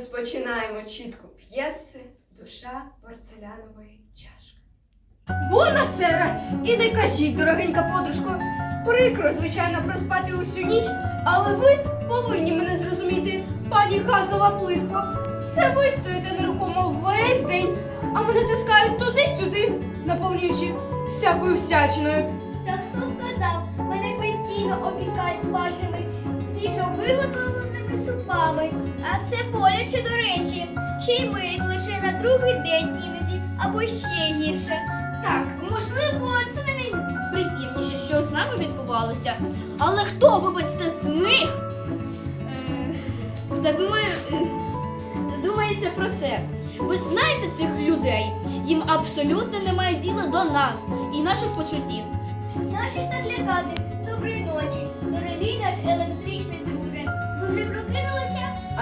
Розпочинаємо чітку п'єси Душа порцелянової чашки. Бона сера, і не кажіть, дорогенька подружко. Прикро, звичайно, проспати усю ніч, але ви повинні мене зрозуміти, пані газова плитко. Це ви стоїте нерухомо весь день, а мене таскають туди-сюди, наповнюючи всякою всячиною. Та хто б казав, мене постійно опікають вашими свіжо виготовленими супами. А це боляче, до речі, ще й миють лише на другий день іноді, або ще гірше. Так, можливо, це не найприємніше, що з нами відбувалося. Але хто, вибачте, з них е, задумає, задумається про це? Ви знаєте цих людей? Їм абсолютно немає діла до нас і наших почуттів. Наші ж так. Доброї ночі,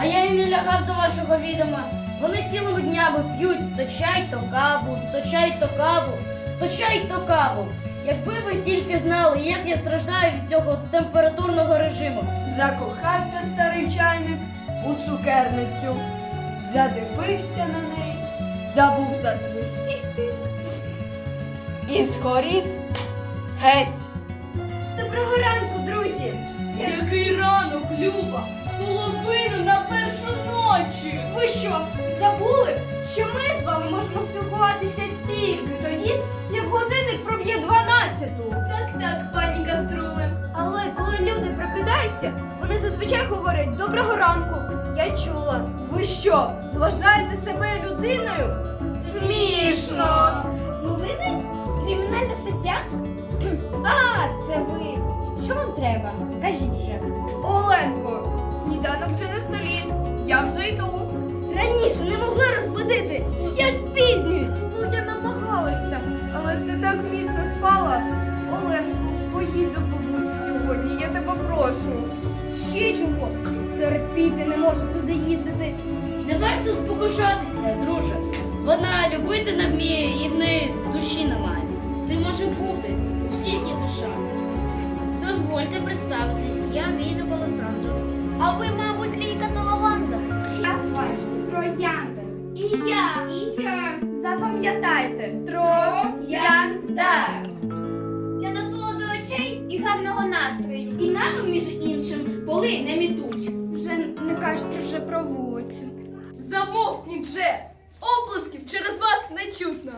А я й не лягав до вашого відома. Вони цілими днями п'ють то чай, то каву, то чай, то каву, то чай, то каву. Якби ви тільки знали, як я страждаю від цього температурного режиму. Закохався старий чайник у цукерницю, задивився на неї, забув засвистіти і згорів геть. Доброго ранку, друзі! Який ранок, Люба! Половину на забули, що ми з вами можемо спілкуватися тільки тоді, як годинник проб'є 12-ту. Так, так, пані Каструле. Але коли люди прокидаються, вони зазвичай говорять доброго ранку. Я чула. Ви що, вважаєте себе людиною? Смішно! Новини? Кримінальна стаття? А, це ви. Що вам треба? Кажіть же. Оленко, сніданок вже на столі. Я вже йду. До бабусі сьогодні, я тебе прошу. Ще чого? Терпіти не можу туди їздити. Не варто спокушатися, друже. Вона любити не вміє і в неї душі немає. Не може бути. У всіх є душа. Дозвольте представитись, я Війна Колосанджо. А ви, мабуть, Лійка та Лаванда. Я ваш троянда. І я. І я. Запам'ятайте, троянда. Настрою. Між іншим, поли не мітуть. Вже не кажеться вже про вулицю. Замовкніть вже! Оплесків через вас не чутно.